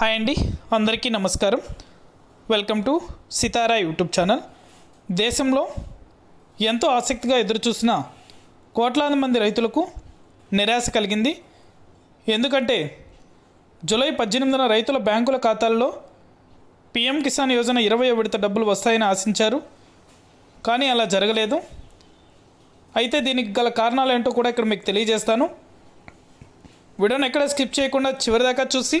Hi అండి అందరికీ నమస్కారం. Welcome to Sitara YouTube channel. దేశంలో ఎంతో ఆసక్తిగా ఎదురుచూసిన కోట్లాది మంది రైతులకు నిరాశ కలిగింది. ఎందుకంటే జూలై పద్దెనిమిదిన రైతుల బ్యాంకుల ఖాతాల్లో పీఎం కిసాన్ యోజన ఇరవై విడత డబ్బులు వస్తాయని ఆశించారు. కానీ అలా జరగలేదు. అయితే దీనికి గల కారణాలు ఏంటో కూడా ఇక్కడ మీకు తెలియజేస్తాను. వీడియోని ఎక్కడ స్కిప్ చేయకుండా చివరిదాకా చూసి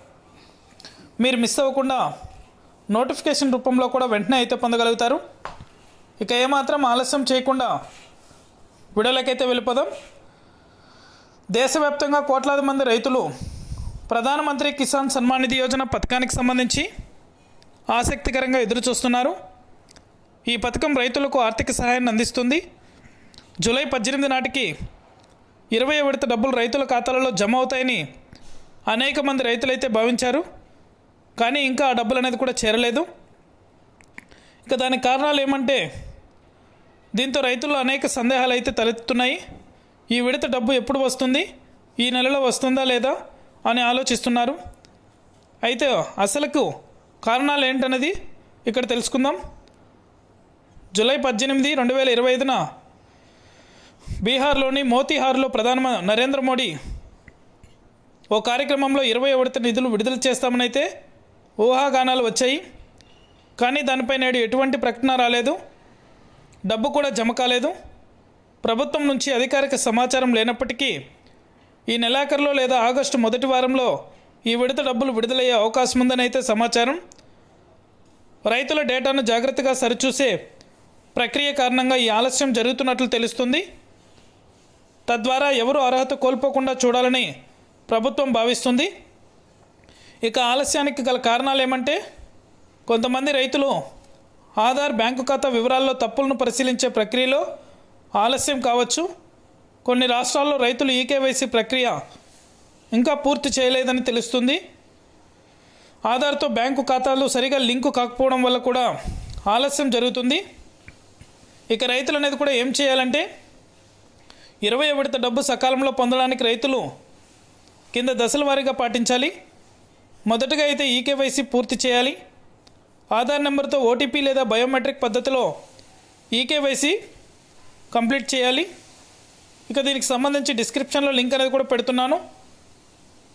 మీరు మిస్ అవ్వకుండా నోటిఫికేషన్ రూపంలో కూడా వెంటనే అయితే పొందగలుగుతారు. ఇక ఏమాత్రం ఆలస్యం చేయకుండా విడలకైతే వెళ్ళిపోదాం. దేశవ్యాప్తంగా కోట్లాది మంది రైతులు ప్రధానమంత్రి కిసాన్ సన్మాన్ నిధి యోజన పథకానికి సంబంధించి ఆసక్తికరంగా ఎదురుచూస్తున్నారు. ఈ పథకం రైతులకు ఆర్థిక సహాయాన్ని అందిస్తుంది. జూలై పద్దెనిమిది నాటికి ఇరవై విడత డబ్బులు రైతుల ఖాతాలలో జమ అవుతాయని అనేక మంది రైతులైతే భావించారు. కానీ ఇంకా ఆ డబ్బులు అనేది కూడా చేరలేదు. ఇక దానికి కారణాలు ఏమంటే దీంతో రైతుల్లో అనేక సందేహాలు అయితే తలెత్తుతున్నాయి. ఈ విడత డబ్బు ఎప్పుడు వస్తుంది? ఈ నెలలో వస్తుందా లేదా? అని ఆలోచిస్తున్నారు. అయితే అసలుకు కారణాలు ఏంటన్నది ఇక్కడ తెలుసుకుందాం. జూలై పద్దెనిమిది రెండు వేల ఇరవై ఐదున బీహార్లోని మోతీహార్లో ప్రధాన నరేంద్ర మోడీ ఓ కార్యక్రమంలో ఇరవై ఒకటి నిధులు విడుదల చేస్తామని అయితే ఊహాగానాలు వచ్చాయి. కానీ దానిపై నేడు ఎటువంటి ప్రకటన రాలేదు. డబ్బు కూడా జమ కాలేదు. ప్రభుత్వం నుంచి అధికారిక సమాచారం లేనప్పటికీ ఈ నెలాఖరులో లేదా ఆగస్టు మొదటి వారంలో ఈ విడత డబ్బులు విడుదలయ్యే అవకాశం ఉందని అయితే సమాచారం. రైతుల డేటాను జాగ్రత్తగా సరిచూసే ప్రక్రియ కారణంగా ఈ ఆలస్యం జరుగుతున్నట్లు తెలుస్తుంది. తద్వారా ఎవరు అర్హత కోల్పోకుండా చూడాలని ప్రభుత్వం భావిస్తుంది. ఇక ఆలస్యానికి గల కారణాలు ఏమంటే కొంతమంది రైతులు ఆధార్ బ్యాంకు ఖాతా వివరాల్లో తప్పులను పరిశీలించే ప్రక్రియలో ఆలస్యం కావచ్చు. కొన్ని రాష్ట్రాల్లో రైతులు ఈకేవైసీ ప్రక్రియ ఇంకా పూర్తి చేయలేదని తెలుస్తుంది. ఆధార్తో బ్యాంకు ఖాతాలు సరిగా లింకు కాకపోవడం వల్ల కూడా ఆలస్యం జరుగుతుంది. ఇక రైతులు అనేది కూడా ఏం చేయాలంటే ఇరవై విడత డబ్బు సకాలంలో పొందడానికి రైతులు కింద దశల వారీగా పాటించాలి. మొదటగా అయితే ఈకేవైసీ పూర్తి చేయాలి. ఆధార్ నెంబర్తో ఓటీపీ లేదా బయోమెట్రిక్ పద్ధతిలో ఈకేవైసీ కంప్లీట్ చేయాలి. ఇక దీనికి సంబంధించి డిస్క్రిప్షన్లో లింక్ అనేది కూడా పెడుతున్నాను.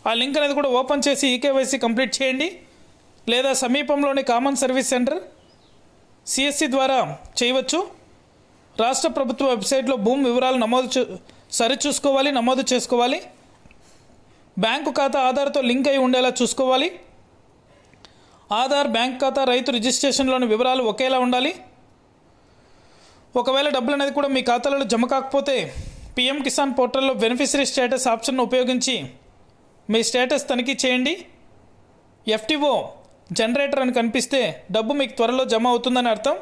ఆ లింక్ అనేది కూడా ఓపెన్ చేసి ఈకేవైసీ కంప్లీట్ చేయండి. లేదా సమీపంలోని కామన్ సర్వీస్ సెంటర్ సిఎస్సి ద్వారా చేయవచ్చు. రాష్ట్ర ప్రభుత్వ వెబ్సైట్లో భూమి వివరాలు నమోదు చూ సరిచూసుకోవాలి నమోదు చేసుకోవాలి. బ్యాంకు ఖాతా ఆధార్తో లింక్ అయి ఉండేలా చూసుకోవాలి. ఆధార్ బ్యాంక్ ఖాతా రైతు రిజిస్ట్రేషన్లోని వివరాలు ఒకేలా ఉండాలి. ఒకవేళ డబ్బులు అనేది కూడా మీ ఖాతాలలో జమ కాకపోతే పిఎం కిసాన్ పోర్టల్లో బెనిఫిషరీ స్టేటస్ ఆప్షన్ను ఉపయోగించి మీ స్టేటస్ తనిఖీ చేయండి. ఎఫ్టీఓ జనరేటర్ అని కనిపిస్తే డబ్బు మీకు త్వరలో జమ అవుతుందని అర్థం.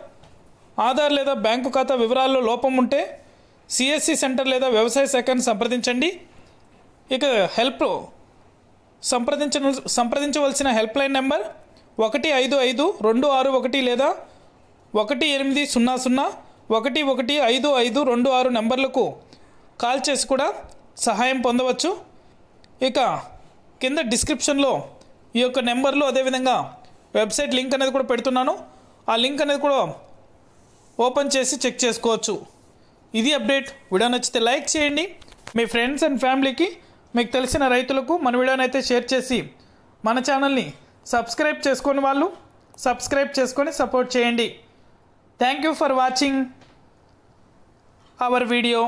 ఆధార్ లేదా బ్యాంకు ఖాతా వివరాల్లో లోపం ఉంటే సిఎస్సి సెంటర్ లేదా వ్యవసాయ శాఖను సంప్రదించండి. ఇక హెల్ప్ సంప్రదించ సంప్రదించవలసిన హెల్ప్ లైన్ నెంబర్ ఒకటి ఐదు ఐదు రెండు ఆరు ఒకటి లేదా ఒకటి ఎనిమిది సున్నా సున్నా ఒకటి ఒకటి ఐదు ఐదు రెండు ఆరు నెంబర్లకు కాల్ చేసి కూడా సహాయం పొందవచ్చు. ఇక కింద డిస్క్రిప్షన్లో ఈ యొక్క నెంబర్లు అదేవిధంగా వెబ్సైట్ లింక్ అనేది కూడా పెడుతున్నాను. ఆ లింక్ అనేది కూడా ఓపెన్ చేసి చెక్ చేసుకోవచ్చు. ఇది అప్డేట్. వీడియో నచ్చితే లైక్ చేయండి. మీ ఫ్రెండ్స్ అండ్ ఫ్యామిలీకి మీకు తెలిసిన రైతులకు మన వీడియోని అయితే షేర్ చేసి మన ఛానల్ని సబ్స్క్రైబ్ చేసుకుని వాళ్ళు సబ్స్క్రైబ్ చేసుకొని సపోర్ట్ చేయండి. Thank you for watching our video